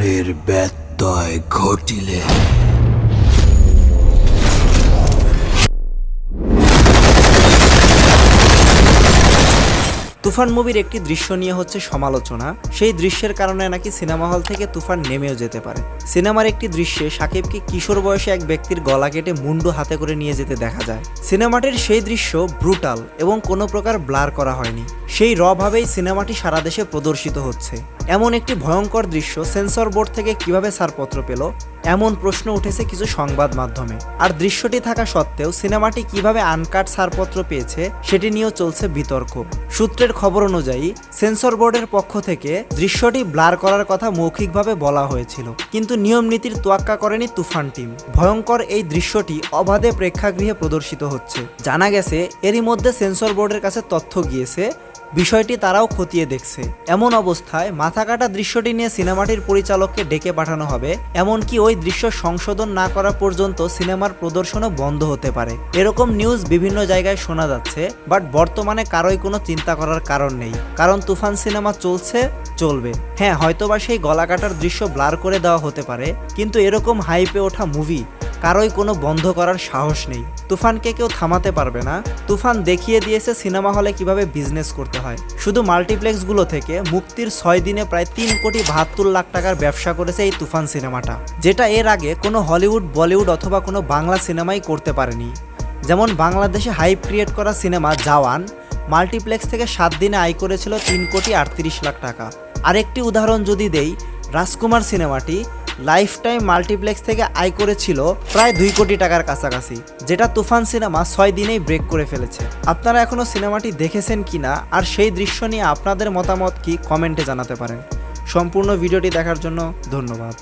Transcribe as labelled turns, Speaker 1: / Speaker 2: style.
Speaker 1: দ্বারের ব্যত্যয় ঘটিলে
Speaker 2: তুফান মুভির একটি দৃশ্য নিয়ে হচ্ছে সমালোচনা। সেই দৃশ্যের কারণে নাকি সিনেমা হল থেকে তুফান নেমেও যেতে পারে। সিনেমার একটি দৃশ্যে সাকিবকে কিশোর বয়সে এক ব্যক্তির গলা কেটে মুন্ডু হাতে করে নিয়ে যেতে দেখা যায়। সিনেমাটির সেই দৃশ্য ব্রুটাল এবং কোনো প্রকার ব্লার করা হয়নি। সেই র ভাবেই সিনেমাটি সারা দেশে প্রদর্শিত হচ্ছে। এমন একটি ভয়ঙ্কর দৃশ্য সেন্সর বোর্ড থেকে কীভাবে ছাড়পত্র পেল, এমন প্রশ্ন উঠেছে কিছু সংবাদ মাধ্যমে। আর দৃশ্যটি থাকা সত্ত্বেও সিনেমাটি কীভাবে আনকাট ছাড়পত্র পেয়েছে, সেটি নিয়েও চলছে বিতর্ক। সূত্রের খবর অনুযায়ী, সেন্সর বোর্ডের পক্ষ থেকে দৃশ্যটি ব্লার করার কথা মৌখিকভাবে বলা হয়েছিল। কিন্তু নিয়ম নীতির তোয়াক্কা করেনি তুফান টিম। ভয়ঙ্কর এই দৃশ্যটি অবাধে প্রেক্ষাগৃহে প্রদর্শিত হচ্ছে। জানা গেছে, এরই মধ্যে সেন্সর বোর্ডের কাছে তথ্য গিয়েছে বিষয়টি তারাও খতিয়ে দেখছে। এমন অবস্থায় মাথা কাটা দৃশ্যটি নিয়ে সিনেমাটির পরিচালককে ডেকে পাঠানো হবে, এমনকি ওই দৃশ্য সংশোধন না করা পর্যন্ত সিনেমার প্রদর্শনও বন্ধ হতে পারে। এরকম নিউজ বিভিন্ন জায়গায় শোনা যাচ্ছে বাট বর্তমানে কারোই কোনো চিন্তা করার কারণ নেই। কারণ তুফান সিনেমা চলছে, চলবে। হ্যাঁ হয়তোবা সেই গলা কাটার দৃশ্য ব্লার করে দেওয়া হতে পারে, কিন্তু এরকম হাইপে ওঠা মুভি কারোই কোনো বন্ধ করার সাহস নেই। তুফানকে কেউ থামাতে পারবে না। তুফান দেখিয়ে দিয়েছে সিনেমা হলে কীভাবে বিজনেস করতে হয়। শুধু মাল্টিপ্লেক্সগুলো থেকে মুক্তির ছয় দিনে প্রায় তিন কোটি বাহাত্তর লাখ টাকার ব্যবসা করেছে এই তুফান সিনেমাটা, যেটা এর আগে কোনো হলিউড, বলিউড অথবা কোনো বাংলা সিনেমাই করতে পারেনি। যেমন বাংলাদেশে হাইপ ক্রিয়েট করা সিনেমা জাওয়ান মাল্টিপ্লেক্স থেকে সাত দিনে আয় করেছিল তিন কোটি আটত্রিশ লাখ টাকা। আরেকটি উদাহরণ যদি দেই, রাজকুমার সিনেমাটি লাইফ টাইম মাল্টিপ্লেক্স থেকে আয় করেছিল প্রায় দুই কোটি টাকার কাছাকাছি, যেটা তুফান সিনেমা ছয় দিনেই ব্রেক করে ফেলেছে। আপনারা এখনও সিনেমাটি দেখেছেন কি না আর সেই দৃশ্য নিয়ে আপনাদের মতামত কি কমেন্টে জানাতে পারেন। সম্পূর্ণ ভিডিওটি দেখার জন্য ধন্যবাদ।